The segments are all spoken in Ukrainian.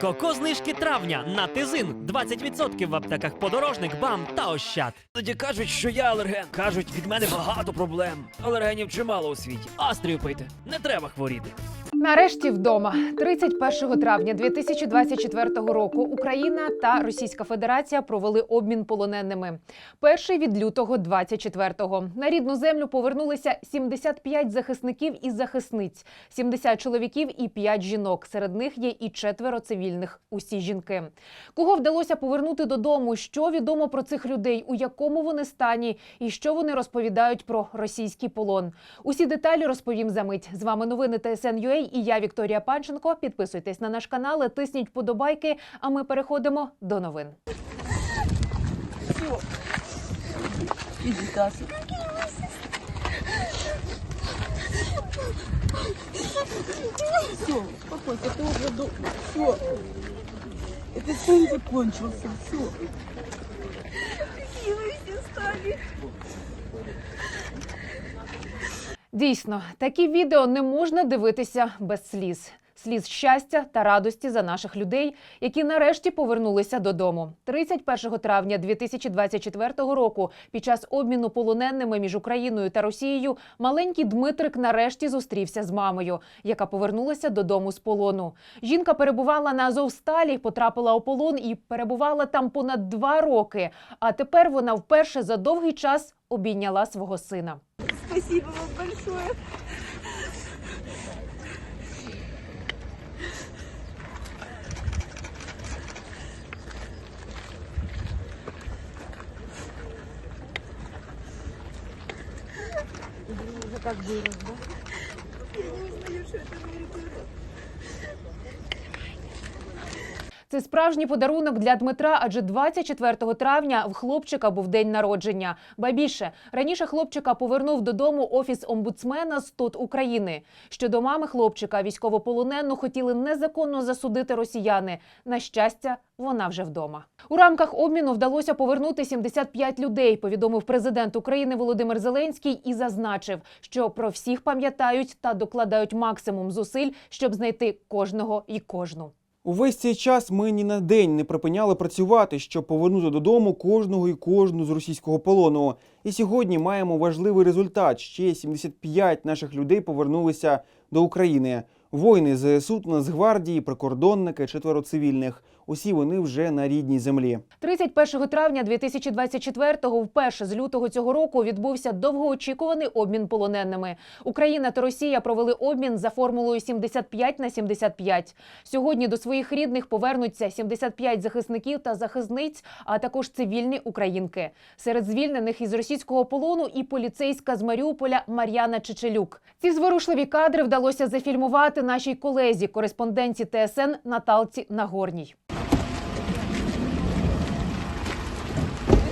Коко знижки травня на тизин 20% в аптеках подорожник, бам та ощад. Тоді кажуть, що я алерген. Кажуть, від мене багато проблем. Алергенів чимало у світі. Астрію пийте, не треба хворіти. Нарешті вдома 31 травня 2024 року Україна та Російська Федерація провели обмін полоненими. Перший від лютого 24-го. На рідну землю повернулися 75 захисників і захисниць, 70 чоловіків і 5 жінок. Серед них є і четверо цивільних. Усі жінки. Кого вдалося повернути додому? Що відомо про цих людей? У якому вони стані? І що вони розповідають про російський полон? Усі деталі розповім за мить. З вами новини ТСН.UA і я Вікторія Панченко. Підписуйтесь на наш канал, тисніть подобайки. А ми переходимо до новин. Все, успокойся, ты уже до... Все. Это сон закончился, все. Дійсно, такі відео не можна дивитися без сліз. Сліз щастя та радості за наших людей, які нарешті повернулися додому. 31 травня 2024 року, під час обміну полоненими між Україною та Росією, маленький Дмитрик нарешті зустрівся з мамою, яка повернулася додому з полону. Жінка перебувала на Азовсталі, потрапила у полон і перебувала там понад два роки. А тепер вона вперше за довгий час обійняла свого сина. Спасибо вам большое. Блин, уже как вырос, да? Я не узнаю, что это мой ребенок. Це справжній подарунок для Дмитра, адже 24 травня в хлопчика був день народження. Ба більше раніше хлопчика повернув додому офіс омбудсмена з ТОТ України. Щодо мами хлопчика, військовополонену хотіли незаконно засудити росіяни. На щастя, вона вже вдома. У рамках обміну вдалося повернути 75 людей. Повідомив президент України Володимир Зеленський і зазначив, що про всіх пам'ятають та докладають максимум зусиль, щоб знайти кожного і кожну. Увесь цей час ми ні на день не припиняли працювати, щоб повернути додому кожного і кожну з російського полону. І сьогодні маємо важливий результат. Ще 75 наших людей повернулися до України. Воїни ЗСУ, Нацгвардії, прикордонники, четверо цивільних. Усі вони вже на рідній землі. 31 травня 2024-го, вперше з лютого цього року, відбувся довгоочікуваний обмін полоненими. Україна та Росія провели обмін за формулою 75 на 75. Сьогодні до своїх рідних повернуться 75 захисників та захисниць, а також цивільні українки. Серед звільнених із російського полону і поліцейська з Маріуполя Мар'яна Чечелюк. Ці зворушливі кадри вдалося зафільмувати нашій колезі, кореспонденті ТСН Наталці Нагорній.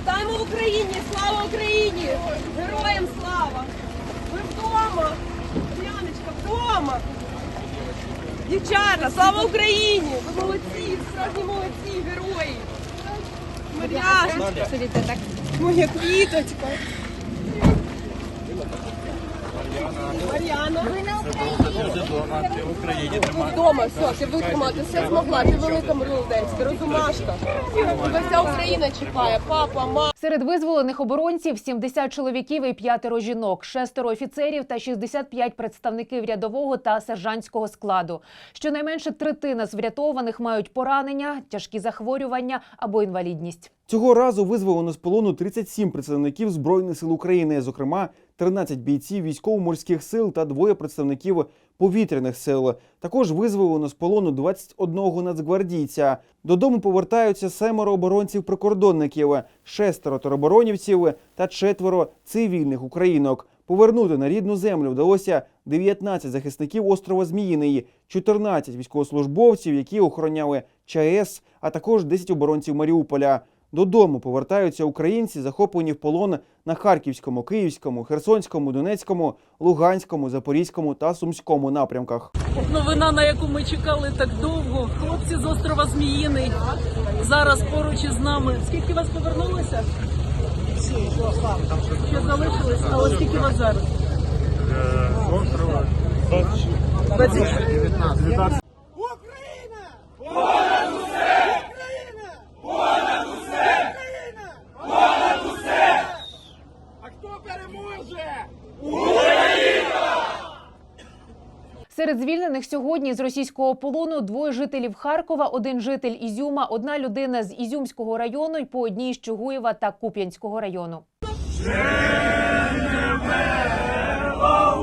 Вітаємо в Україні! Слава Україні! Героям слава! Ви вдома! Яночка, вдома! Дівчата, слава Україні! Ви молодці, справді молодці, герої! Мар'яшечка! Моя квіточка! Мар'яна! Вдома, все, ти витримала, ти все змогла, ти велика молодець, розумашка. Тебе вся Україна чекає, папа, мама. Серед визволених оборонців 70 чоловіків і п'ятеро жінок, шестеро офіцерів та 65 представників рядового та сержантського складу. Щонайменше третина з врятованих мають поранення, тяжкі захворювання або інвалідність. Цього разу визволено з полону 37 представників Збройних сил України, зокрема 13 бійців військово-морських сил та двоє представників повітряних сил. Також визволено з полону 21 нацгвардійця. Додому повертаються семеро оборонців-прикордонників, шестеро тероборонівців та четверо цивільних українок. Повернути на рідну землю вдалося 19 захисників острова Зміїний, 14 військовослужбовців, які охороняли ЧАЕС, а також 10 оборонців Маріуполя. Додому повертаються українці, захоплені в полон на Харківському, Київському, Херсонському, Донецькому, Луганському, Запорізькому та Сумському напрямках. Новина, на яку ми чекали так довго. Хлопці з острова Зміїний зараз поруч із нами. Скільки вас повернулося? Ще залишилось, але скільки вас зараз? Острова 20. 19. Україна! вивезених сьогодні з російського полону двоє жителів Харкова, один житель Ізюма, одна людина з Ізюмського району і по одній з Чугуєва та Куп'янського району. Слава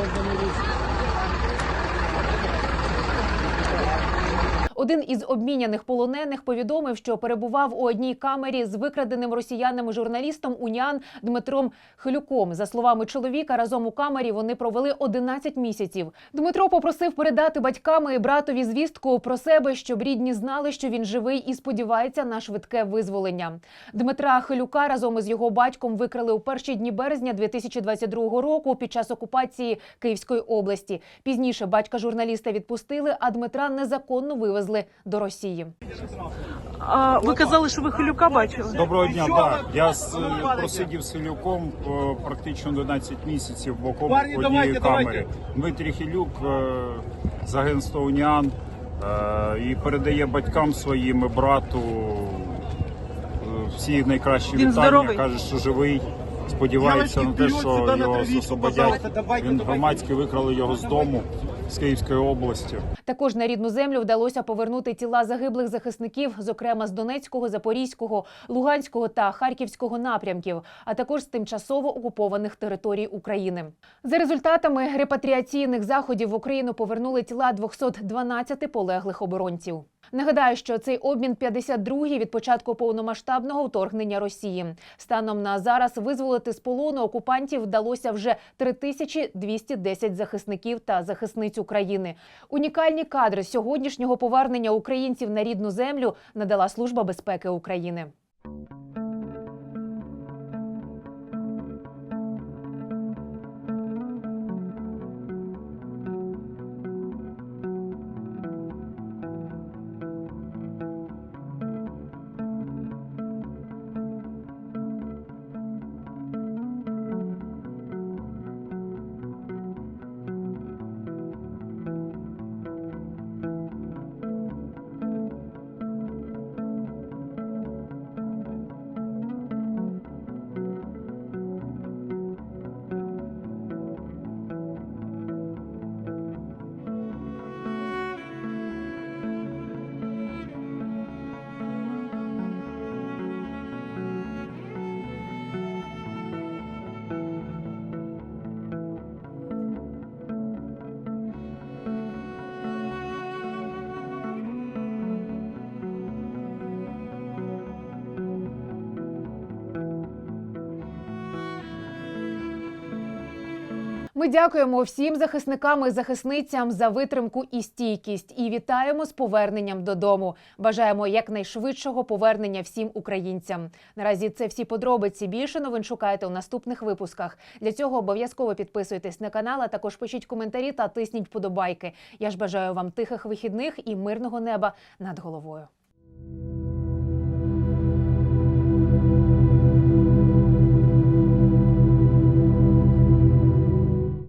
三三六六 Один із обміняних полонених повідомив, що перебував у одній камері з викраденим росіянами журналістом Уніан Дмитром Хилюком. За словами чоловіка, разом у камері вони провели 11 місяців. Дмитро попросив передати батькам і братові звістку про себе, щоб рідні знали, що він живий і сподівається на швидке визволення. Дмитра Хилюка разом із його батьком викрали у перші дні березня 2022 року під час окупації Київської області. Пізніше батька журналіста відпустили, а Дмитра незаконно вивезли до Росії. А ви казали, що ви Хилюка бачили? Доброго дня, так. Я з, е, просидів з Ілюком е, практично 11 місяців боком однієї камери. Дмитрій Хілюк е, з агентства Уніан і передає батькам своїм і брату всі найкращі Він вітання. здоровий? Каже, що живий. Сподівається на те, що його освободять. Він громадськи викрали його з дому з Київської області. Також на рідну землю вдалося повернути тіла загиблих захисників, зокрема з Донецького, Запорізького, Луганського та Харківського напрямків, а також з тимчасово окупованих територій України. За результатами репатріаційних заходів в Україну повернули тіла 212 полеглих оборонців. Нагадаю, що цей обмін 52-й від початку повномасштабного вторгнення Росії. Станом на зараз визволити з полону окупантів вдалося вже 3210 захисників та захисниць України. Унікальні кадри сьогоднішнього повернення українців на рідну землю надала Служба безпеки України. Ми дякуємо всім захисникам і захисницям за витримку і стійкість і вітаємо з поверненням додому. Бажаємо якнайшвидшого повернення всім українцям. Наразі це всі подробиці. Більше новин шукайте у наступних випусках. Для цього обов'язково підписуйтесь на канал, а також пишіть коментарі та тисніть вподобайки. Я ж бажаю вам тихих вихідних і мирного неба над головою.